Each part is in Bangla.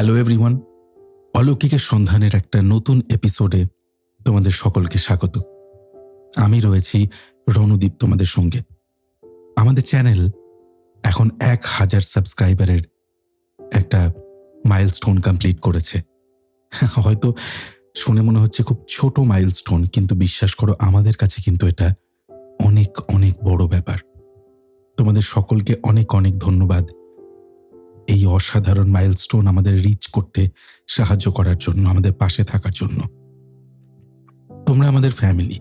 হ্যালো এভরিওয়ান অলৌকিকের সন্ধানের একটা নতুন এপিসোডে তোমাদের সকলকে স্বাগত। আমি রয়েছি রণদীপ তোমাদের সঙ্গে। আমাদের চ্যানেল এখন এক হাজার সাবস্ক্রাইবারের একটা মাইলস্টোন কমপ্লিট করেছে। হয়তো শুনে মনে হচ্ছে খুব ছোট মাইলস্টোন কিন্তু বিশ্বাস করো, আমাদের কাছে কিন্তু এটা অনেক অনেক বড় ব্যাপার। তোমাদের সকলকে অনেক অনেক ধন্যবাদ। এই অসাধারণ মাইলস্টোন আমাদের রিচ করতে সাহায্য করার জন্য, আমাদের পাশে থাকার জন্য। তোমরা আমাদের ফ্যামিলি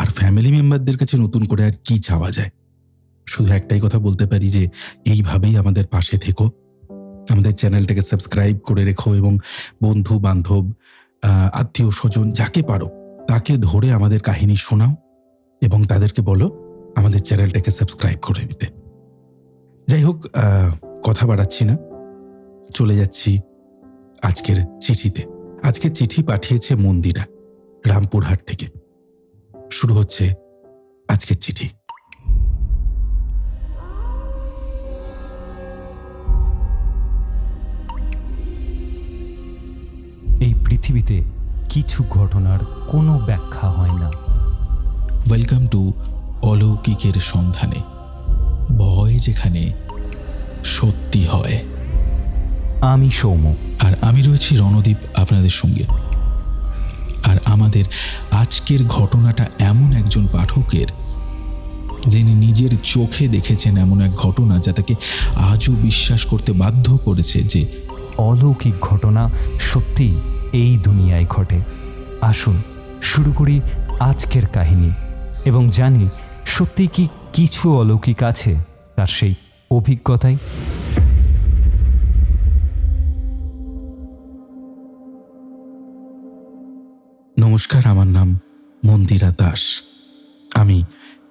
আর ফ্যামিলি মেম্বারদের কাছে নতুন করে আর কি চাওয়া যায়? শুধু একটাই কথা বলতে পারি যে, এইভাবেই আমাদের পাশে থেকো। আমাদের চ্যানেলটাকে সাবস্ক্রাইব করে রেখো এবং বন্ধু বান্ধব আত্মীয় স্বজন যাকে পারো, তাকে ধরে আমাদের কাহিনী শোনাও এবং তাদেরকে বলো, আমাদের চ্যানেলটাকে সাবস্ক্রাইব করে নিতে। যাই হোক কথা বাড়াচ্ছি না। চলে যাচ্ছি আজকের চিঠিতে। আজকে চিঠি পাঠিয়েছে মন্দিরা রামপুরহাট থেকে। শুরু হচ্ছে আজকের চিঠি। এই পৃথিবীতে কিছু ঘটনার কোনো ব্যাখ্যা হয় না। ওয়েলকাম টু অলৌকিকের সন্ধানে। ভয় যেখানে সত্যি হয়। আমি সৌম আর আমি রয়েছি রণদীপ আপনাদের সঙ্গে। আর আমাদের আজকের ঘটনাটা এমন একজন পাঠকের যিনি নিজের চোখে দেখেছেন এমন এক ঘটনা যা তাকে আজও বিশ্বাস করতে বাধ্য করেছে যে অলৌকিক ঘটনা সত্যিই এই দুনিয়ায় ঘটে। আসুন শুরু করি আজকের কাহিনী। এবং জানি সত্যি কি কিছু অলৌকিক আছে তার সেই অভিজ্ঞতায়? নমস্কার, আমার নাম মন্দিরা দাস। আমি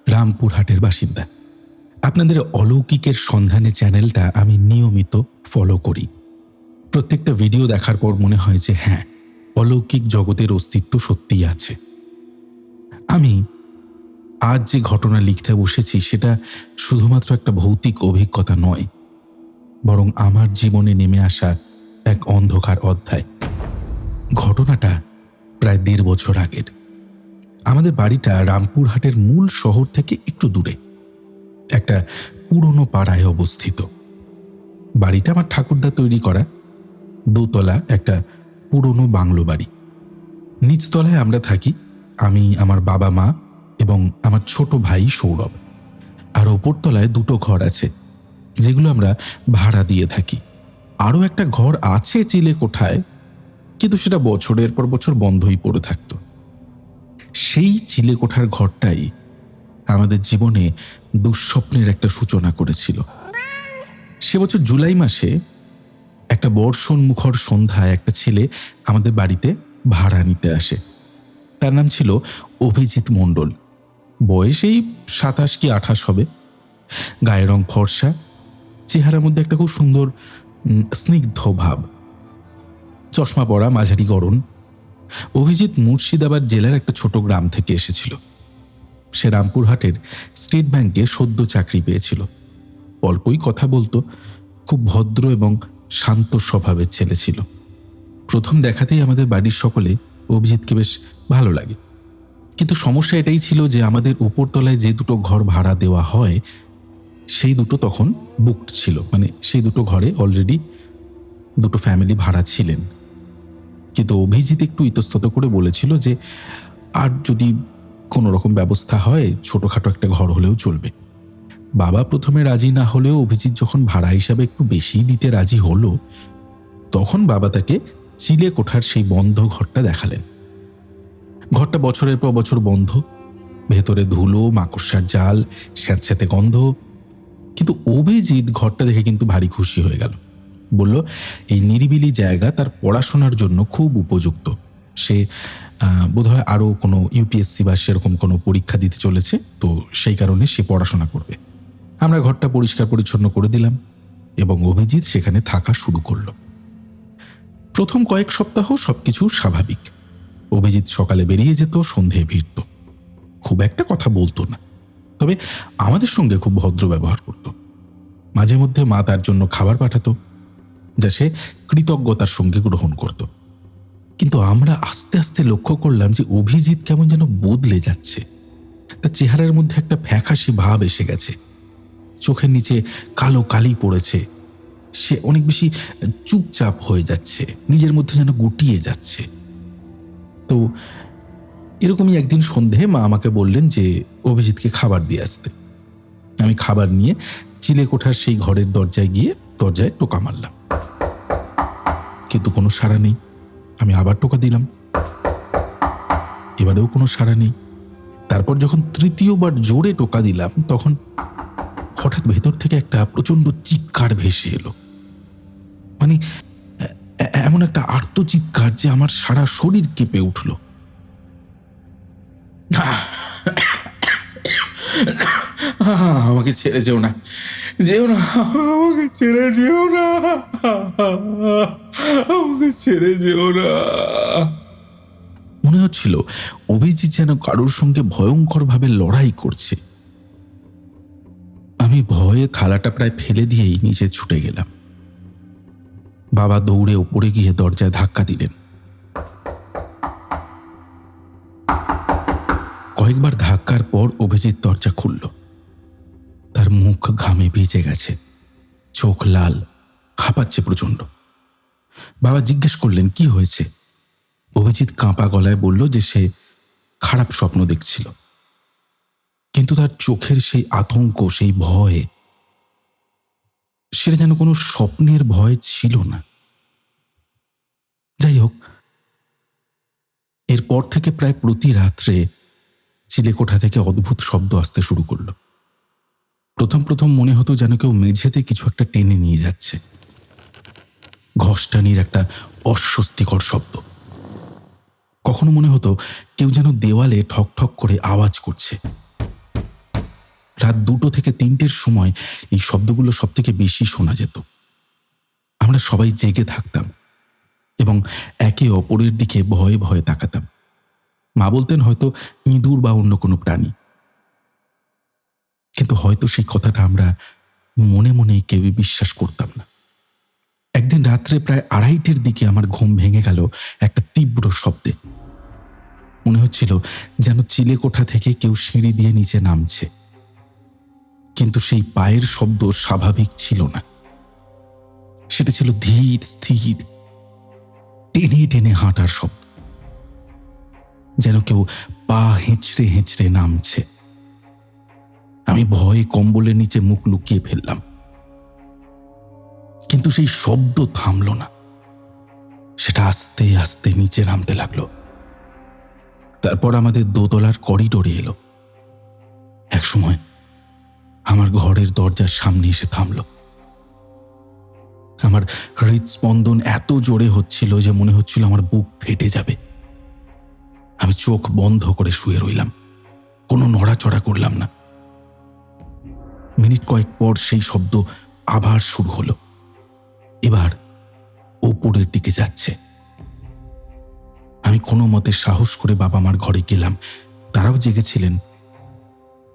রামপুরহাটের বাসিন্দা। আপনাদের অলৌকিকের সন্ধানে চ্যানেলটা আমি নিয়মিত ফলো করি। প্রত্যেকটা ভিডিও দেখার পর মনে হয় যে হ্যাঁ অলৌকিক জগতের অস্তিত্ব সত্যিই আছে। আমি আজ যে ঘটনা লিখতে বসেছি, সেটা শুধুমাত্র একটা ভৌতিক অভিজ্ঞতা নয়, বরং আমার জীবনে নেমে আসা এক অন্ধকার অধ্যায়। ঘটনাটা প্রায় দেড় বছর আগের। আমাদের বাড়িটা রামপুরহাটের মূল শহর থেকে একটু দূরে, একটা পুরনো পাড়ায় অবস্থিত। বাড়িটা আমার ঠাকুরদা তৈরি করা, দোতলা একটা পুরনো বাংলো বাড়ি। নিচতলায় আমরা থাকি, আমি, আমার বাবা মা এবং আমার ছোট ভাই সৌরভ। আর ওপরতলায় দুটো ঘর আছে, যেগুলো আমরা ভাড়া দিয়ে থাকি। আরও একটা ঘর আছে চিলে কোঠায়, কিন্তু সেটা বছরের পর বছর বন্ধই পড়ে থাকত। সেই চিলে কোঠার ঘরটাই আমাদের জীবনে দুঃস্বপ্নের একটা সূচনা করেছিল। সে বছর জুলাই মাসে একটা বর্ষণ মুখর সন্ধ্যায় একটা ছেলে আমাদের বাড়িতে ভাড়া নিতে আসে। তার নাম ছিল অভিজিৎ মণ্ডল। বয়স এই সাতাশ কি আঠাশ হবে। গায়ের রং ফর্সা, চেহারার মধ্যে একটা খুব সুন্দর স্নিগ্ধ ভাব। চশমা পরা মাঝারি গড়ন অভিজিৎ মুর্শিদাবাদ জেলার একটা ছোট গ্রাম থেকে এসেছিল। সে রামপুরহাটের স্টেট ব্যাংকে সদ্য চাকরি পেয়েছিল। অল্পই কথা বলতো, খুব ভদ্র এবং শান্ত স্বভাবের ছেলে ছিল। প্রথম দেখাতেই আমাদের বাড়ির সকলে অভিজিৎকে বেশ ভালো লাগে। কিন্তু সমস্যা এটাই ছিল যে আমাদের উপরতলায় যে দুটো ঘর ভাড়া দেওয়া হয়, সেই দুটো তখন বুকড ছিল। মানে সেই দুটো ঘরে অলরেডি দুটো ফ্যামিলি ভাড়া ছিলেন। কিন্তু অভিজিৎ একটু ইতস্তত করে বলেছিল যে, আর যদি কোনো রকম ব্যবস্থা হয়, ছোটোখাটো একটা ঘর হলেও চলবে। বাবা প্রথমে রাজি না হলেও অভিজিৎ যখন ভাড়া হিসাবে একটু বেশি দিতে রাজি হলো, তখন বাবা তাকে চিলে কোঠার সেই বন্ধ ঘরটা দেখালেন। ঘরটা বছরের পর বছর বন্ধ। ভেতরে ধুলো, মাকড়সার জাল, স্যাঁতস্যাঁতে গন্ধ। কিন্তু অভিজিৎ ঘরটা দেখে কিন্তু ভারী খুশি হয়ে গেল। বলল, এই নিরিবিলি জায়গা তার পড়াশোনার জন্য খুব উপযুক্ত। সে বোধহয় আরও কোনো ইউপিএসসি বা সেরকম কোনো পরীক্ষা দিতে চলেছে, তো সেই কারণে সে পড়াশোনা করবে। আমরা ঘরটা পরিষ্কার পরিচ্ছন্ন করে দিলাম এবং অভিজিৎ সেখানে থাকা শুরু করল। প্রথম কয়েক সপ্তাহ সবকিছু স্বাভাবিক। অভিজিৎ সকালে বেরিয়ে যেত সন্ধে ভিড়ত। খুব একটা কথা বলতো না, তবে আমাদের সঙ্গে খুব ভদ্র ব্যবহার করত। মাঝে মধ্যে মা তার জন্য খাবার পাঠাতো, যা সে কৃতজ্ঞতার সঙ্গে গ্রহণ করত। কিন্তু আমরা আস্তে আস্তে লক্ষ্য করলাম যে অভিজিৎ কেমন যেন বদলে যাচ্ছে। তার চেহারার মধ্যে একটা ফ্যাকাশি ভাব এসে গেছে। চোখের নিচে কালো কালি পড়েছে। সে অনেক বেশি চুপচাপ হয়ে যাচ্ছে, নিজের মধ্যে যেন গুটিয়ে যাচ্ছে। তো এরকমই একদিন সন্ধে মা আমাকে বললেন যে, অভিজিৎকে খাবার দিয়ে আসতে। আমি খাবার নিয়ে চিলে কোঠার সেই ঘরের দরজায় গিয়ে দরজায় টোকা মারলাম। কিন্তু কোনো সাড়া নেই। আমি আবার টোকা দিলাম। এবারেও কোনো সাড়া নেই। তারপর যখন তৃতীয়বার জোরে টোকা দিলাম, তখন হঠাৎ ভেতর থেকে একটা প্রচণ্ড চিৎকার ভেসে এলো। মানে এমন একটা আর্ত চিৎকার যে আমার সারা শরীর কেঁপে উঠল। আমাকে ছেড়ে যেও না। যেও না। আমাকে ছেড়ে যেও না। আমাকে ছেড়ে যেও না। মনে হচ্ছিল অভিজিৎ যেন কারোর সঙ্গে ভয়ঙ্করভাবে লড়াই করছে। আমি ভয়ে থালাটা প্রায় ফেলে দিয়েই নিচে ছুটে গেলাম। বাবা দৌড়ে ওপরে গিয়ে দরজায় ধাক্কা দিলেন। কয়েকবার ধাক্কার পর অভিজিৎ দরজা খুলল। তার মুখ ঘামে ভিজে গেছে। চোখ লাল হাঁপাচ্ছে প্রচণ্ড। বাবা জিজ্ঞেস করলেন, কি হয়েছে? অভিজিৎ কাঁপা গলায় বলল যে সে খারাপ স্বপ্ন দেখছিল। কিন্তু তার চোখের সেই আতঙ্ক, সেই ভয় সেটা যেন কোনো স্বপ্নের ভয় ছিল না। যাই হোক, এরপর থেকে প্রায় প্রতি রাত্রে চিলেকোঠা থেকে অদ্ভুত শব্দ আসতে শুরু করল। প্রথম প্রথম মনে হতো যেন কেউ মেঝেতে কিছু একটা টেনে নিয়ে যাচ্ছে। ঘষ্টানির একটা অস্বস্তিকর শব্দ। কখনো মনে হতো কেউ যেন দেওয়ালে ঠক ঠক করে আওয়াজ করছে। রাত দুটো থেকে তিনটের সময় এই শব্দগুলো সব থেকে বেশি শোনা যেত। আমরা সবাই জেগে থাকতাম এবং একে অপরের দিকে ভয়ে ভয়ে তাকাতাম। মা বলতেন হয়তো ইঁদুর বা অন্য কোনো প্রাণী। কিন্তু হয়তো সেই কথাটা আমরা মনে মনে কেউই বিশ্বাস করতাম না। একদিন রাত্রে প্রায় আড়াইটের দিকে আমার ঘুম ভেঙে গেল একটা তীব্র শব্দে। মনে হচ্ছিল যেন চিলেকোঠা থেকে কেউ সিঁড়ি দিয়ে নিচে নামছে। কিন্তু সেই পায়ের শব্দ স্বাভাবিক ছিল না। সেটা ছিল ধীর, স্থির, টেনে টেনে হাঁটার শব্দ। যেন কেউ পা হেঁচড়ে হেঁচড়ে নামছে। আমি ভয়ে কম্বলের নিচে মুখ লুকিয়ে ফেললাম। কিন্তু সেই শব্দ থামল না। সেটা আস্তে আস্তে নিচে নামতে লাগল। তারপর আমাদের দোতলার করিডোরে এলো। একসময় আমার ঘরের দরজার সামনে এসে থামল। আমার হৃদস্পন্দন এত জোরে হচ্ছিল যে মনে হচ্ছিল আমার বুক ফেটে যাবে। আমি চোখ বন্ধ করে শুয়ে রইলাম। কোনো নড়াচড়া করলাম না। মিনিট কয়েক পর সেই শব্দ আবার শুরু হলো। এবার ওপরের দিকে যাচ্ছে। আমি কোনো মতে সাহস করে বাবা মার ঘরে গেলাম। তারাও জেগেছিলেন।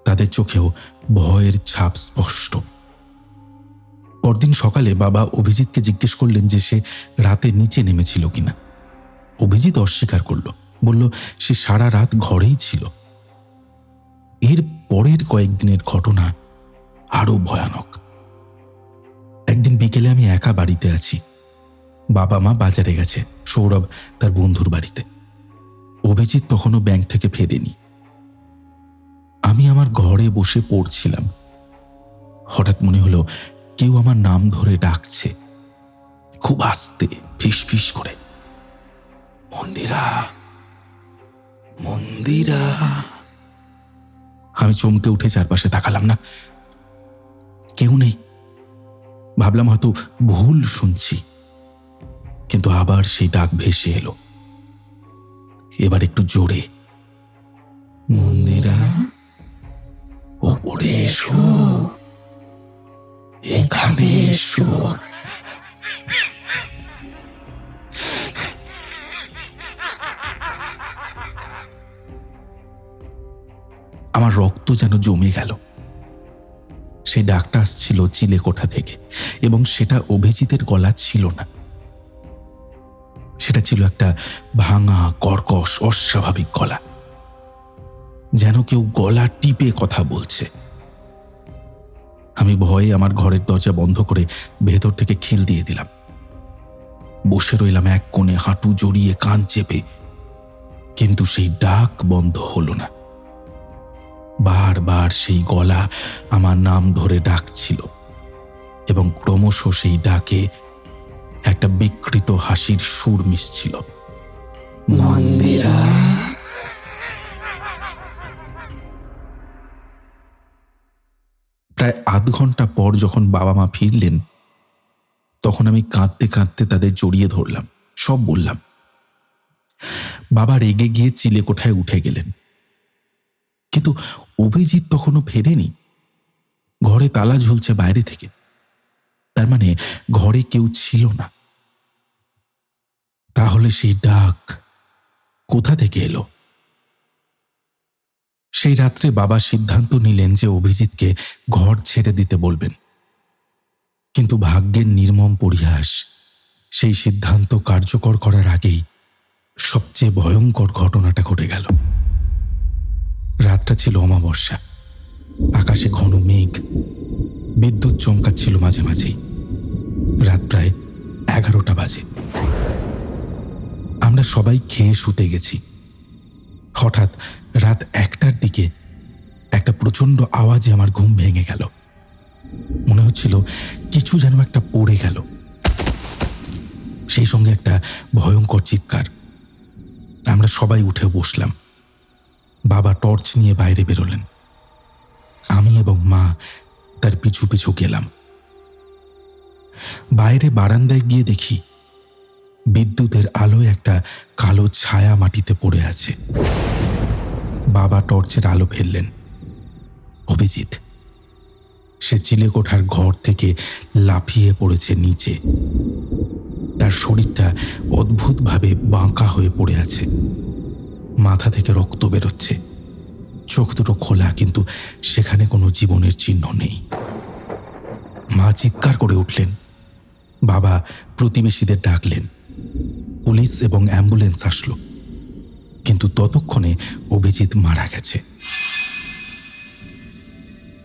তাদের চোখেও ভয়ের ছাপ স্পষ্ট। পরদিন সকালে বাবা অভিজিৎকে জিজ্ঞেস করলেন যে সে রাতে নিচে নেমেছিল কিনা। অভিজিৎ অস্বীকার করল, বলল, সে সারা রাত ঘরেই ছিল। এর পরের কয়েকদিনের ঘটনা আরও ভয়ানক। একদিন বিকেলে আমি একা বাড়িতে আছি। বাবা মা বাজারে গেছে, সৌরভ তার বন্ধুর বাড়িতে। অভিজিৎ তখনও ব্যাংক থেকে ফেরেনি। আমি আমার ঘরে বসে পড়ছিলাম। হঠাৎ মনে হলো কেউ আমার নাম ধরে ডাকছে। খুব আস্তে ফিস ফিস করে। মন্দিরা মন্দিরা। আমি চমকে উঠে চারপাশে তাকালাম না। কেউ নেই। ভাবলাম হয়তো ভুল শুনছি। কিন্তু আবার সেই ডাক ভেসে এলো। এবার একটু জোরে। মন্দিরা ওপরে এসো। এখানে এসো। আমার রক্ত যেন জমে গেল। সেই ডাকটা আসছিল চিলেকোঠা থেকে এবং সেটা অভিজিতের গলা ছিল না। সেটা ছিল একটা ভাঙা, কর্কশ, অস্বাভাবিক গলা। যেন কেউ গলা টিপে কথা বলছে। আমি ভয়ে আমার ঘরের দরজা বন্ধ করে ভেতর থেকে খিল দিয়ে দিলাম। বসে রইলাম এক কোণে, হাঁটু জড়িয়ে, কান চেপে। কিন্তু সেই ডাক বন্ধ হলো না। বারবার সেই গলা আমার নাম ধরে ডাকছিল এবং ক্রমশ সেই ডাকে একটা বিকৃত হাসির সুর মিশছিল। মন্দিরা। প্রায় আধ ঘণ্টা পর যখন বাবা মা ফিরলেন, তখন আমি কাঁদতে কাঁদতে তাদের জড়িয়ে ধরলাম, সব বললাম। বাবা রেগে গিয়ে চিলে কোঠায় উঠে গেলেন। কিন্তু অভিজিৎ তখনও ফেরেনি। ঘরে তালা ঝুলছে বাইরে থেকে। তার মানে ঘরে কেউ ছিল না। তাহলে সেই ডাক কোথা থেকে এলো? সেই রাত্রে বাবা সিদ্ধান্ত নিলেন যে অভিজিৎকে ঘর ছেড়ে দিতে বলবেন। কিন্তু ভাগ্যের নির্মম পরিহাস, সেই সিদ্ধান্ত কার্যকর করার আগেই সবচেয়ে ভয়ঙ্কর ঘটনাটা ঘটে গেল। রাতটা ছিল অমাবস্যা। আকাশে ঘন মেঘ, বিদ্যুৎ চমকাচ্ছিল মাঝে মাঝেই। রাত প্রায় এগারোটা বাজে। আমরা সবাই খেয়ে শুতে গেছি। হঠাৎ রাত একটার দিকে একটা প্রচণ্ড আওয়াজে আমার ঘুম ভেঙে গেল। মনে হচ্ছিল কিছু যেন একটা পড়ে গেল। সেই সঙ্গে একটা ভয়ঙ্কর চিৎকার। আমরা সবাই উঠে বসলাম। বাবা টর্চ নিয়ে বাইরে বেরোলেন। আমি এবং মা তার পিছু পিছু গেলাম। বাইরে বারান্দায় গিয়ে দেখি বিদ্যুতের আলোয় একটা কালো ছায়া মাটিতে পড়ে আছে। বাবা টর্চের আলো ফেললেন। অভিজিৎ, সে চিলেকোঠার ঘর থেকে লাফিয়ে পড়েছে নিচে। তার শরীরটা অদ্ভুতভাবে বাঁকা হয়ে পড়ে আছে। মাথা থেকে রক্ত বেরোচ্ছে। চোখ দুটো খোলা, কিন্তু সেখানে কোনো জীবনের চিহ্ন নেই। মা চিৎকার করে উঠলেন। বাবা প্রতিবেশীদের ডাকলেন। পুলিশ এবং অ্যাম্বুলেন্স আসলো। কিন্তু ততক্ষণে অভিজিৎ মারা গেছে।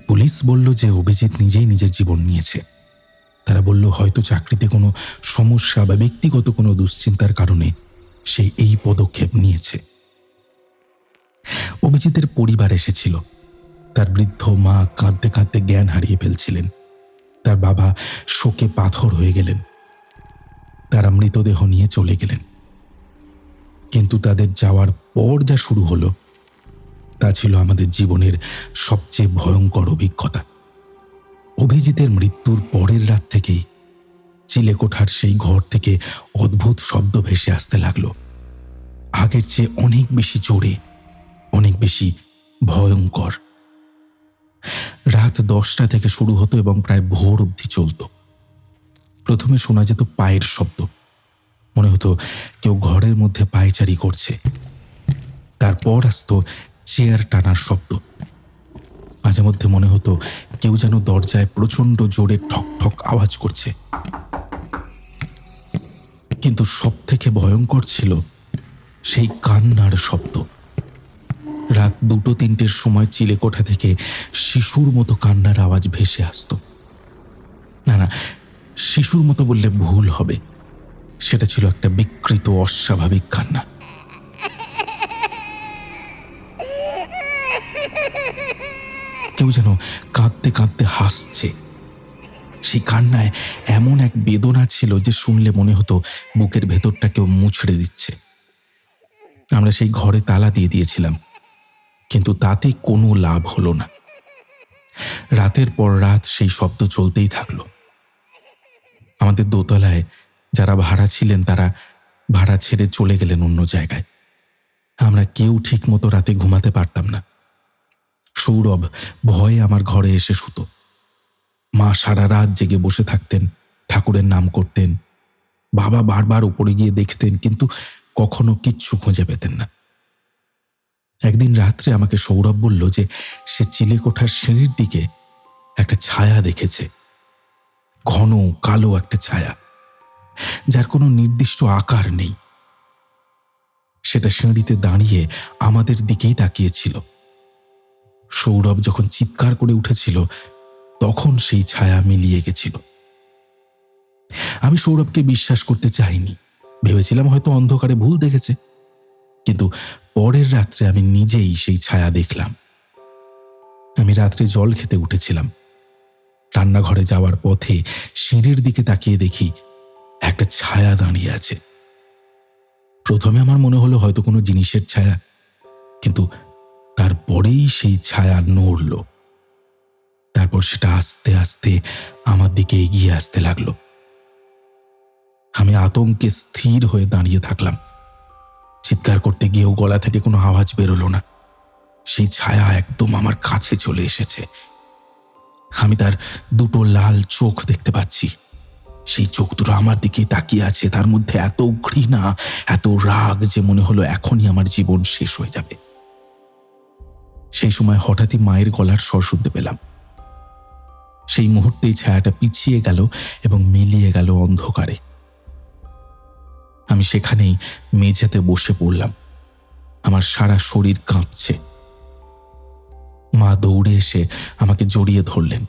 পুলিশ বলল যে অভিজিৎ নিজেই নিজের জীবন নিয়েছে। তারা বলল, হয়তো চাকরিতে কোনো সমস্যা বা ব্যক্তিগত কোনো দুশ্চিন্তার কারণে সে এই পদক্ষেপ নিয়েছে। অভিজিতের পরিবার এসেছিল। তার বৃদ্ধ মা কাঁদতে কাঁদতে জ্ঞান হারিয়ে ফেলছিলেন। তার বাবা শোকে পাথর হয়ে গেলেন। তারা মৃতদেহ নিয়ে চলে গেলেন। কিন্তু তাদের যাওয়ার পর যা শুরু হলো, তা ছিল আমাদের জীবনের সবচেয়ে ভয়ঙ্কর অভিজ্ঞতা। অভিজিতের মৃত্যুর পরের রাত থেকেই চিলেকোঠার সেই ঘর থেকে অদ্ভুত শব্দ ভেসে আসতে লাগল। আগের চেয়ে অনেক বেশি জোরে, অনেক বেশি ভয়ঙ্কর। রাত দশটা থেকে শুরু হতো এবং প্রায় ভোর অবধি চলত। প্রথমে শোনা যেত পায়ের শব্দ। মনে হতো কেউ ঘরের মধ্যে পায়চারি করছে। তারপর আসতো চেয়ার টানার শব্দ। মাঝে মধ্যে মনে হতো কেউ যেন দরজায় প্রচণ্ড জোরে ঠক ঠক আওয়াজ করছে। কিন্তু সব থেকে ভয়ঙ্কর ছিল সেই কান্নার শব্দ। রাত দুটো তিনটের সময় চিলেকোঠা থেকে শিশুর মতো কান্নার আওয়াজ ভেসে আসতো। না না, শিশুর মতো বললে ভুল হবে। সেটা ছিল একটা বিকৃত, অস্বাভাবিক কান্না। কেউ যেন কাঁদতে কাঁদতে হাসছে। সেই কান্নায় এমন এক বেদনা ছিল যে শুনলে মনে হতো বুকের ভেতরটা কেউ মুছড়ে দিচ্ছে। আমরা সেই ঘরে তালা দিয়ে দিয়েছিলাম, কিন্তু তাতে কোনো লাভ হলো না। রাতের পর রাত সেই শব্দ চলতেই থাকল। আমাদের দোতলায় যারা ভাড়া ছিলেন, তারা ভাড়া ছেড়ে চলে গেলেন অন্য জায়গায়। আমরা কেউ ঠিক মতো রাতে ঘুমাতে পারতাম না। সৌরভ ভয়ে আমার ঘরে এসে শুতো। মা সারা রাত জেগে বসে থাকতেন, ঠাকুরের নাম করতেন। বাবা বারবার উপরে গিয়ে দেখতেন, কিন্তু কখনো কিচ্ছু খুঁজে পেতেন না। একদিন রাত্রে আমাকে সৌরভ বলল যে, সে চিলেকোঠার সিঁড়ির দিকে একটা ছায়া দেখেছে। ঘন কালো একটা ছায়া। যার কোনো নির্দিষ্ট আকার নেই। সেটা সিঁড়িতে দাঁড়িয়ে আমাদের দিকেই তাকিয়েছিল। সৌরভ যখন চিৎকার করে উঠেছিল, তখন সেই ছায়া মিলিয়ে গেছিল। আমি সৌরভকে বিশ্বাস করতে চাইনি। ভেবেছিলাম হয়তো অন্ধকারে ভুল দেখেছে। কিন্তু পরের রাত্রে আমি নিজেই সেই ছায়া দেখলাম। আমি রাত্রে জল খেতে উঠেছিলাম। রান্নাঘরে যাওয়ার পথে সিঁড়ির দিকে তাকিয়ে দেখি একটা ছায়া দাঁড়িয়ে আছে। প্রথমে আমার মনে হলো হয়তো কোনো জিনিসের ছায়া, কিন্তু তারপরেই সেই ছায়া নড়ল। তারপর সেটা আস্তে আস্তে আমার দিকে এগিয়ে আসতে লাগল। আমি আতঙ্কে স্থির হয়ে দাঁড়িয়ে থাকলাম। চিৎকার করতে গিয়েও গলা থেকে কোনো আওয়াজ বেরোলো না। সেই ছায়া একদম আমার কাছে চলে এসেছে। আমি তার দুটো লাল চোখ দেখতে পাচ্ছি। সেই চোখ দুটো আমার দিকে তাকিয়ে আছে, তার মধ্যে এত ঘৃণা, এত রাগ যে মনে হলো এখনই আমার জীবন শেষ হয়ে যাবে। সেই সময় হঠাৎই মায়ের গলার স্বর শুনতে পেলাম। সেই মুহূর্তেই ছায়াটা পিছিয়ে গেল এবং মিলিয়ে গেল অন্ধকারে। আমি সেখানেই মেঝেতে বসে পড়লাম। আমার সারা শরীর কাঁপছে। মা দৌড়ে এসে আমাকে জড়িয়ে ধরলেন।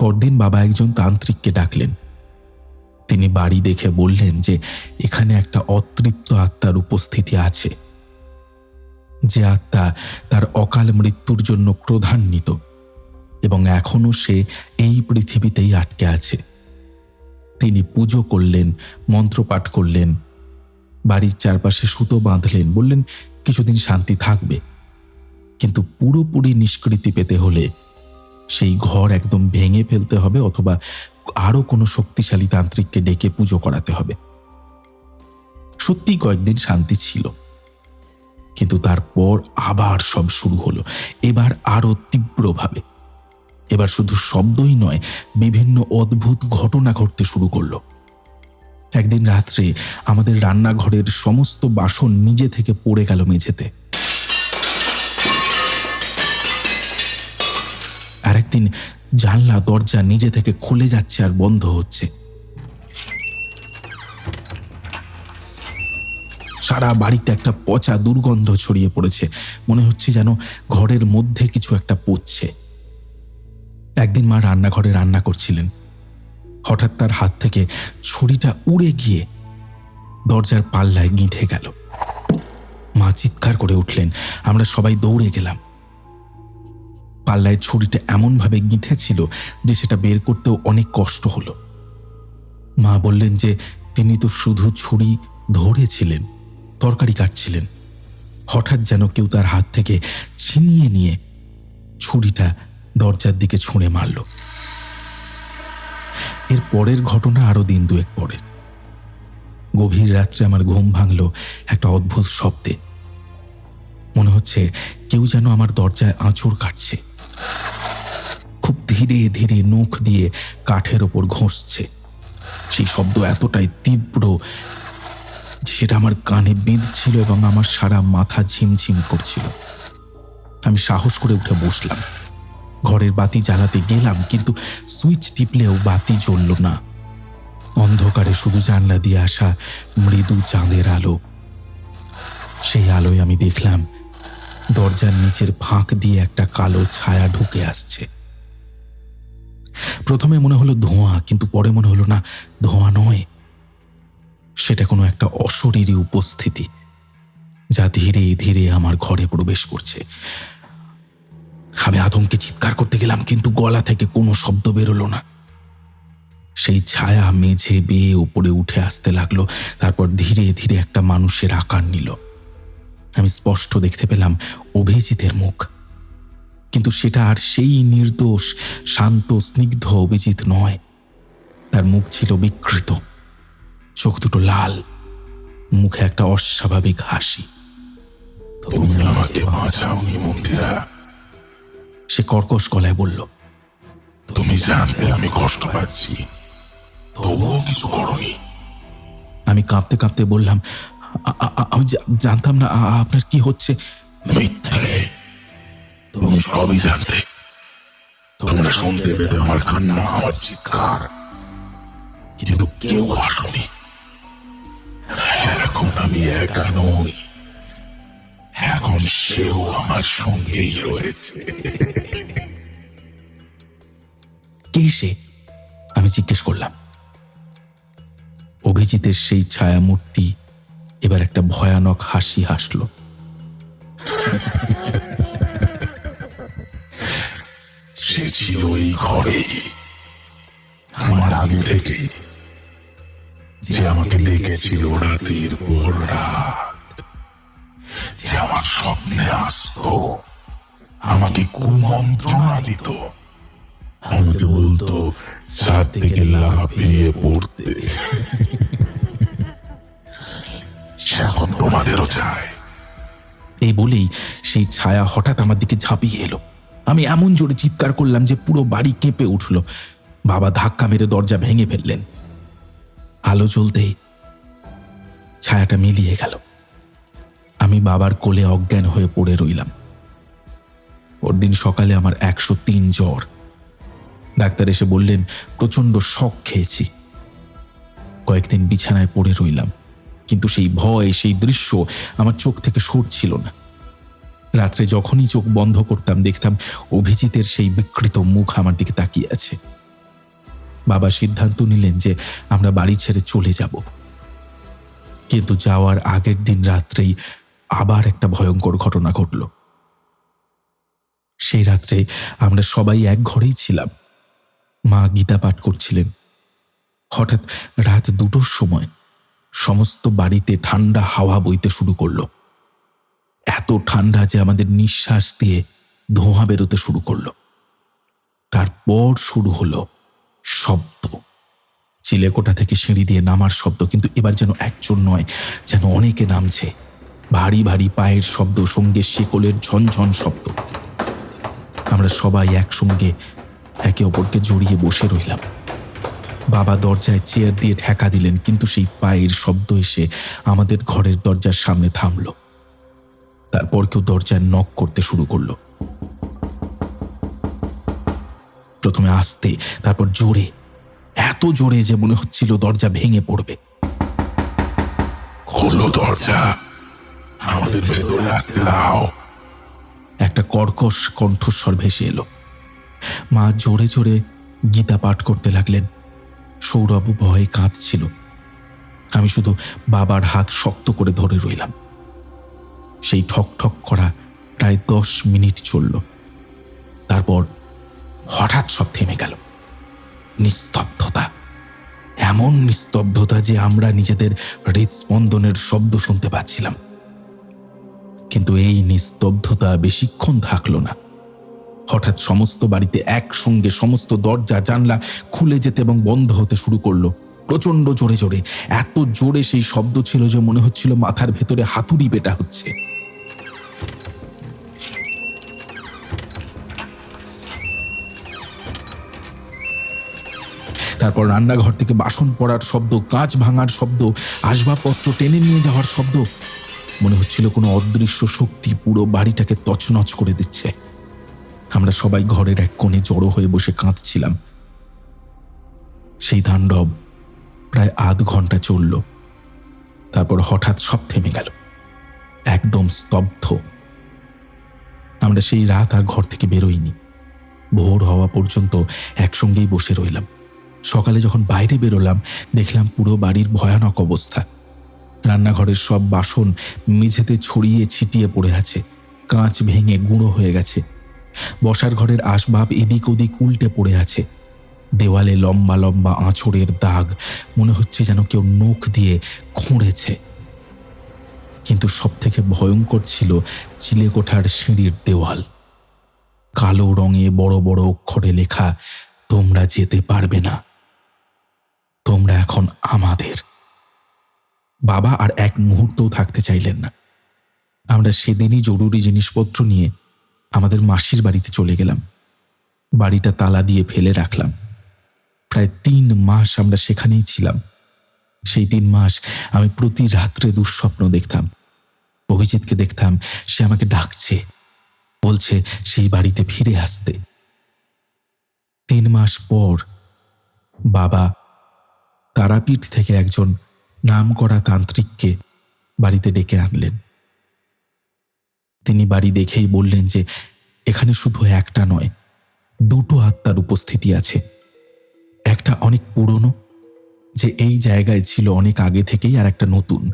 পরদিন বাবা একজন তান্ত্রিককে ডাকলেন। তিনি বাড়ি দেখে বললেন যে, এখানে একটা অতৃপ্ত আত্মার উপস্থিতি আছে। যে আত্মা তার অকাল মৃত্যুর জন্য ক্রোধান্বিত এবং এখনও সে এই পৃথিবীতেই আটকে আছে। তিনি পুজো করলেন, মন্ত্রপাঠ করলেন, বাড়ির চারপাশে সুতো বাঁধলেন, বললেন, কিছুদিন শান্তি থাকবে। কিন্তু পুরোপুরি নিষ্কৃতি পেতে হলে সেই ঘর একদম ভেঙে ফেলতে হবে অথবা আরও কোনো শক্তিশালী তান্ত্রিককে ডেকে পুজো করাতে হবে। সত্যি কয়েকদিন শান্তি ছিল। কিন্তু তারপর আবার সব শুরু হলো। এবার আরও তীব্রভাবে। এবার শুধু শব্দই নয়, বিভিন্ন অদ্ভুত ঘটনা ঘটতে শুরু করল। একদিন রাত্রে আমাদের রান্নাঘরের সমস্ত বাসন নিজে থেকে পড়ে গেল মেঝেতে। আরেকদিন জানলা, দরজা নিজে থেকে খুলে যাচ্ছে আর বন্ধ হচ্ছে। সারা বাড়িতে একটা পচা দুর্গন্ধ ছড়িয়ে পড়েছে। মনে হচ্ছে যেন ঘরের মধ্যে কিছু একটা পড়ছে একদিন মা রান্নাঘরে রান্না করছিলেন। হঠাৎ তার হাত থেকে ছুরিটা উড়ে গিয়ে দরজার পাল্লায় গিঁথে গেল। মা চিৎকার করে উঠলেন। আমরা সবাই দৌড়ে গেলাম। পাল্লায় ছুরিটা এমনভাবে গিঁথেছিল যে সেটা বের করতেও অনেক কষ্ট হলো। মা বললেন যে, তিনি তো শুধু ছুরি ধরেছিলেন, তরকারি কাটছিলেন। হঠাৎ যেন কেউ তার হাত থেকে ছিনিয়ে নিয়ে ছুরিটা দরজার দিকে ছুঁড়ে মারল। এর পরের ঘটনা আরও দিন দুয়েক পরে। গভীর রাত্রে আমার ঘুম ভাঙল একটা অদ্ভুত শব্দে। মনে হচ্ছে কেউ যেন আমার দরজায় আঁচড় কাটছে। ধীরে ধীরে নখ দিয়ে কাঠের ওপর ঘষছে। সেই শব্দ এতটাই তীব্র সেটা আমার কানে বেঁধছিল এবং আমার সারা মাথা ঝিমঝিম করছিল। আমি সাহস করে উঠে বসলাম। ঘরের বাতি জ্বালাতে গেলাম, কিন্তু সুইচ টিপলেও বাতি জ্বলল না। অন্ধকারে শুধু জানলা দিয়ে আসা মৃদু চাঁদের আলো। সেই আলোয় আমি দেখলাম, দরজার নিচের ফাঁক দিয়ে একটা কালো ছায়া ঢুকে আসছে। প্রথমে মনে হলো ধোঁয়া, কিন্তু পরে মনে হলো না, ধোঁয়া নয়। সেটা কোনো একটা অশরীরী উপস্থিতি যা ধীরে ধীরে আমার ঘরে প্রবেশ করছে। আমি আতঙ্কে চিৎকার করতে গেলাম, কিন্তু গলা থেকে কোনো শব্দ বেরোলো না। সেই ছায়া মেঝে বেয়ে উপরে উঠে আসতে লাগল, তারপর ধীরে ধীরে একটা মানুষের আকার নিল। আমি স্পষ্ট দেখতে পেলাম অভিজিতের মুখ। কিন্তু সেটা আর সেই নির্দোষ শান্ত স্নিগ্ধ অভিজিৎ নয়। তার মুখ ছিল বিকৃত চোখ দুটো লাল মুখে একটা অস্বাভাবিক হাসি। তুমি আমাকে বাঁচাওনি মন্দিরা সে কর্কশ গলায় বলল তুমি জানতে আমি কষ্ট পাচ্ছি তবুও কিছু করনি। আমি কাঁপতে কাঁপতে বললাম "আ- আ- আ- আমি জানতাম না আপনার কি হচ্ছে? মিথ্যে। তুমি সবই জানতে। তোমরা শুনতে পেতে আমার কান্না, আমার চিৎকার। কিন্তু কেউ আসনি এখন আমি একা নই। এখন সেও আমার সঙ্গেই রয়েছে। কে সে? আমি জিজ্ঞেস করলাম। অভিজিতের সেই ছায়ামূর্তি এবার একটা ভয়ানক হাসি হাসল। সে ছিল এই ঘরে। আমার আগে থেকেই যে আমাকে ডেকেছিল রাতের পর রাত। যে আমার স্বপ্নে আসতো, আমাকে কুমন্ত্রণা দিত। আমাকে বলতো, ছাদ থেকে লাফিয়ে পড়তে। এখন তোমাদেরও চায়। এই বলেই সেই ছায়া হঠাৎ আমার দিকে ঝাঁপিয়ে এলো। আমি এমন জোরে চিৎকার করলাম যে পুরো বাড়ি কেঁপে উঠল। বাবা ধাক্কা মেরে দরজা ভেঙে ফেললেন। আলো জ্বলতেই ছায়াটা মিলিয়ে গেল। আমি বাবার কোলে অজ্ঞান হয়ে পড়ে রইলাম। ওর দিন সকালে আমার একশো তিন জ্বর। ডাক্তার এসে বললেন, প্রচণ্ড শখ খেয়েছি। কয়েকদিন বিছানায় পড়ে রইলাম। কিন্তু সেই ভয়, সেই দৃশ্য আমার চোখ থেকে সরছিল না। রাত্রে যখনই চোখ বন্ধ করতাম, দেখতাম অভিজিতের সেই বিকৃত মুখ আমার দিকে তাকিয়ে আছে। বাবা সিদ্ধান্ত নিলেন যে আমরা বাড়ি ছেড়ে চলে যাব। কিন্তু যাওয়ার আগের দিন রাত্রেই আবার একটা ভয়ঙ্কর ঘটনা ঘটল। সেই রাত্রে আমরা সবাই এক ঘরেই ছিলাম। মা গীতা পাঠ করছিলেন। হঠাৎ রাত দুটোর সময় সমস্ত বাড়িতে ঠান্ডা হাওয়া বইতে শুরু করল। এত ঠান্ডা যে আমাদের নিঃশ্বাস দিয়ে ধোঁয়া বেরোতে শুরু করল। তারপর শুরু হলো শব্দ। চিলেকোটা থেকে সিঁড়ি দিয়ে নামার শব্দ, কিন্তু এবার যেন একজন নয়, যেন অনেকে নামছে। ভারী ভারী পায়ের শব্দ, সঙ্গে শিকলের ঝনঝন শব্দ। আমরা সবাই একসঙ্গে একে অপরকে জড়িয়ে বসে রইলাম। বাবা দরজায় চেয়ার দিয়ে ঠেকা দিলেন, কিন্তু সেই পায়ের শব্দ এসে আমাদের ঘরের দরজার সামনে থামল। তারপর কেউ দরজায় নক করতে শুরু করল। প্রথমে আস্তে তারপর জোরে এত জোরে যে মনে হচ্ছিল দরজা ভেঙে পড়বে। খোলো দরজা আমাদের ভেতরে আসতে দাও। একটা কর্কশ কণ্ঠস্বর ভেসে এলো। মা জোরে জোরে গীতা পাঠ করতে লাগলেন। সৌরভ ভয়ে কাঁদছিল। আমি শুধু বাবার হাত শক্ত করে ধরে রইলাম। সেই ঠক ঠক করা প্রায় দশ মিনিট চলল। তারপর হঠাৎ সব থেমে গেল। নিস্তব্ধতা, এমন নিস্তব্ধতা যে আমরা নিজেদের হৃদস্পন্দনের শব্দ শুনতে পাচ্ছিলাম। কিন্তু এই নিস্তব্ধতা বেশিক্ষণ থাকল না। হঠাৎ সমস্ত বাড়িতে একসঙ্গে সমস্ত দরজা, জানলা খুলে যেতে এবং বন্ধ হতে শুরু করল। প্রচণ্ড জোরে জোরে, এত জোরে সেই শব্দ ছিল যে মনে হচ্ছিল মাথার ভেতরে হাতুড়ি পেটা হচ্ছে। তারপর রান্নাঘর থেকে বাসন পড়ার শব্দ, কাঁচ ভাঙার শব্দ, আসবাবপত্র টেনে নিয়ে যাওয়ার শব্দ। মনে হচ্ছিল কোনো অদৃশ্য শক্তি পুরো বাড়িটাকে তছনছ করে দিচ্ছে। আমরা সবাই ঘরের এক কোণে জড়ো হয়ে বসে কাঁদছিলাম। সেই তাণ্ডব প্রায় আধ ঘণ্টা চলল। তারপর হঠাৎ সব থেমে গেল। একদম স্তব্ধ। আমরা সেই রাত আর ঘর থেকে বেরোইনি। ভোর হওয়া পর্যন্ত একসঙ্গেই বসে রইলাম। সকালে যখন বাইরে বেরোলাম, দেখলাম পুরো বাড়ির ভয়ানক অবস্থা। রান্নাঘরের সব বাসন মেঝেতে ছড়িয়ে ছিটিয়ে পড়ে আছে, কাঁচ ভেঙে গুঁড়ো হয়ে গেছে। বসার ঘরের আসবাব এদিক ওদিক উল্টে পড়ে আছে। দেওয়ালে লম্বা লম্বা আঁচড়ের দাগ, মনে হচ্ছে যেন কেউ নখ দিয়ে খুঁড়েছে। কিন্তু সবথেকে ভয়ঙ্কর ছিল চিলেকোঠার সিঁড়ির দেওয়াল। কালো রঙে বড় বড় অক্ষরে লেখা, তোমরা যেতে পারবে না। তোমরা এখন আমাদের। বাবা আর এক মুহূর্তও থাকতে চাইলেন না। আমরা সেদিনই জরুরি জিনিসপত্র নিয়ে আমাদের মাসির বাড়িতে চলে গেলাম। বাড়িটা তালা দিয়ে ফেলে রাখলাম। প্রায় তিন মাস আমরা সেখানেই ছিলাম। সেই তিন মাস আমি প্রতি রাত্রে দুঃস্বপ্ন দেখতাম। অভিজিৎকে দেখতাম, সে আমাকে ডাকছে। বলছে, সেই বাড়িতে ফিরে আসতে। তিন মাস পর বাবা তারাপীঠ থেকে একজন নাম করা তান্ত্রিককে বাড়িতে ডেকে আনলেন। তিনি বাড়ি দেখেই বললেন যে, এখানে শুধু একটা নয়, দুটো আত্মার উপস্থিতি আছে। একটা অনেক পুরনো, যে এই জায়গায় ছিল অনেক আগে থেকেই, আর একটা নতুন,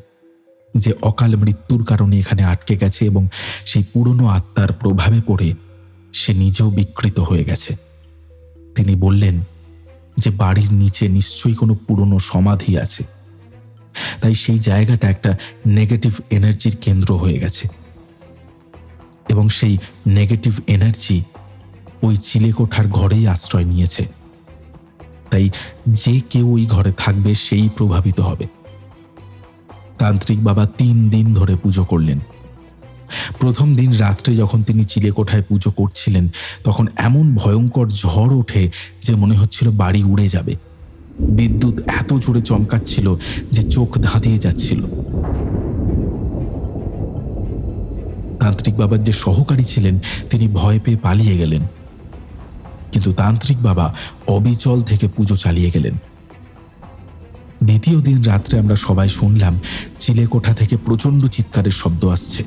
যে অকাল মৃত্যুর কারণে এখানে আটকে গেছে এবং সেই পুরনো আত্মার প্রভাবে পড়ে সে নিজেও বিকৃত হয়ে গেছে। তিনি বললেন যে বাড়ির নিচে নিশ্চয়ই কোনো পুরনো সমাধি আছে। তাই সেই জায়গাটা একটা নেগেটিভ এনার্জির কেন্দ্র হয়ে গেছে। এবং সেই নেগেটিভ এনার্জি ওই চিলেকোঠার ঘরেই আশ্রয় নিয়েছে। তাই যে কেউ ওই ঘরে থাকবে, সেই প্রভাবিত হবে। তান্ত্রিক বাবা তিন দিন ধরে পুজো করলেন। প্রথম দিন রাত্রে যখন তিনি চিলেকোঠায় পুজো করছিলেন, তখন এমন ভয়ঙ্কর ঝড় ওঠে যে মনে হচ্ছিল বাড়ি উড়ে যাবে। বিদ্যুৎ এত জোরে চমকাচ্ছিল যে চোখ ধাঁধিয়ে যাচ্ছিল। তান্ত্রিক বাবার যে সহকারী ছিলেন, তিনি ভয় পেয়ে পালিয়ে গেলেন। কিন্তু তান্ত্রিক বাবা অবিচল থেকে পুজো চালিয়ে গেলেন। দ্বিতীয় দিন রাত্রে আমরা সবাই শুনলাম, চিলেকোঠা থেকে প্রচণ্ড চিৎকারের শব্দ আসছে।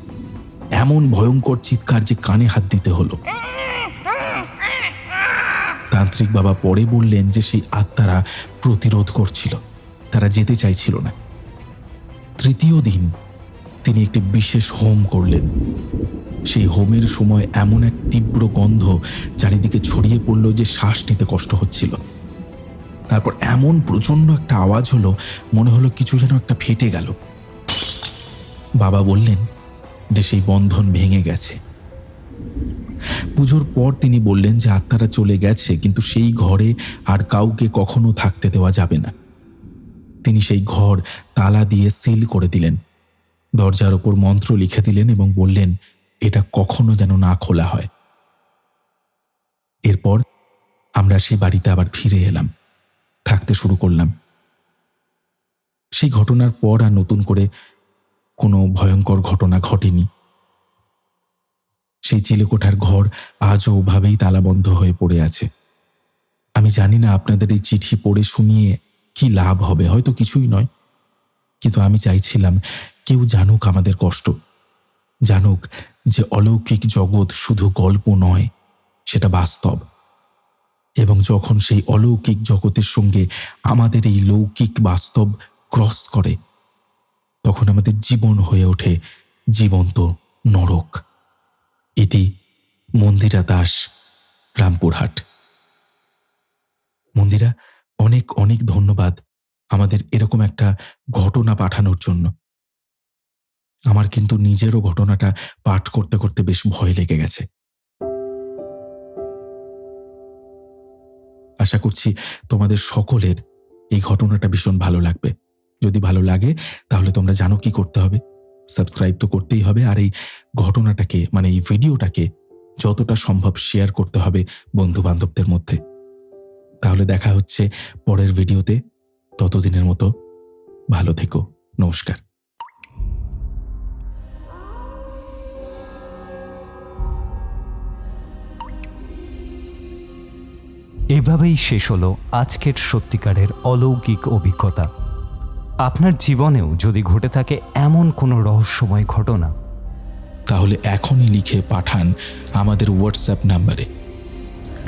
এমন ভয়ঙ্কর চিৎকার যে কানে হাত দিতে হলো। তান্ত্রিক বাবা পরে বললেন যে সেই আত্মারা প্রতিরোধ করছিল, তারা যেতে চাইছিল না। তৃতীয় দিন তিনি একটি বিশেষ হোম করলেন। সেই হোমের সময় এমন এক তীব্র গন্ধ চারিদিকে ছড়িয়ে পড়ল যে শ্বাস নিতে কষ্ট হচ্ছিল। তারপর এমন প্রচণ্ড একটা আওয়াজ হলো, মনে হলো কিছু যেন একটা ফেটে গেল। বাবা বললেন যে সেই বন্ধন ভেঙে গেছে। পুজোর পর তিনি বললেন যে আত্মারা চলে গেছে, কিন্তু সেই ঘরে আর কাউকে কখনো থাকতে দেওয়া যাবে না। তিনি সেই ঘর তালা দিয়ে সিল করে দিলেন। দরজার ওপর মন্ত্র লিখে দিলেন এবং বললেন, এটা কখনো যেন না খোলা হয়। এরপর আমরা সেই বাড়িতে আবার ফিরে এলাম, থাকতে শুরু করলাম। সেই ঘটনার পর আর নতুন করে কোনো ভয়ঙ্কর ঘটনা ঘটেনি। সেই চিলেকোঠার ঘর আজও ওভাবেই তালাবন্ধ হয়ে পড়ে আছে। আমি জানি না আপনাদের এই চিঠি পড়ে শুনিয়ে কি লাভ হবে, হয়তো কিছুই নয়। কিন্তু আমি চাইছিলাম কেউ জানুক আমাদের কষ্ট। জানুক যে অলৌকিক জগৎ শুধু গল্প নয়, সেটা বাস্তব। এবং যখন সেই অলৌকিক জগতের সঙ্গে আমাদের এই লৌকিক বাস্তব ক্রস করে তখন আমাদের জীবন হয়ে ওঠে জীবন্ত নরক। ইতি মন্দিরা দাস, রামপুরহাট। মন্দিরা, অনেক অনেক ধন্যবাদ আমাদের এরকম একটা ঘটনা পাঠানোর জন্য। আমার কিন্তু নিজেরও ঘটনাটা পাঠ করতে করতে বেশ ভয় লেগে গেছে। আশা করছি তোমাদের সকলের এই ঘটনাটা ভীষণ ভালো লাগবে। যদি ভালো লাগে, তাহলে তোমরা জানো কি করতে হবে। সাবস্ক্রাইব তো করতেই হবে আর এই ঘটনাটাকে মানে এই ভিডিওটাকে যতটা সম্ভব শেয়ার করতে হবে বন্ধু বান্ধবদের মধ্যে। তাহলে দেখা হচ্ছে পরের ভিডিওতে। ততদিনের মতো ভালো থেকো। নমস্কার। এভাবেই শেষ হলো আজকের সত্যিকারের অলৌকিক অভিজ্ঞতা। আপনার জীবনেও যদি ঘটে থাকে এমন কোনো রহস্যময় ঘটনা তাহলে এখনই লিখে পাঠান আমাদের হোয়াটসঅ্যাপ নাম্বারে।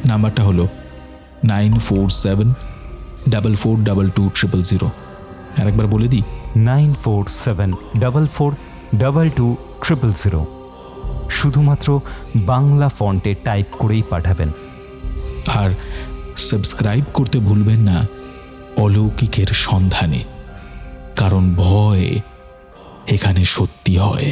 নাম্বারটা হলো nine four seven double four double two triple zero আরেকবার বলে দিই। Nine four seven double four double two triple zero শুধুমাত্র বাংলা ফন্টে টাইপ করেই পাঠাবেন। আর সাবস্ক্রাইব করতে ভুলবেন না অলৌকিকের সন্ধানে। কারণ ভয় এখানে সত্যি হয়।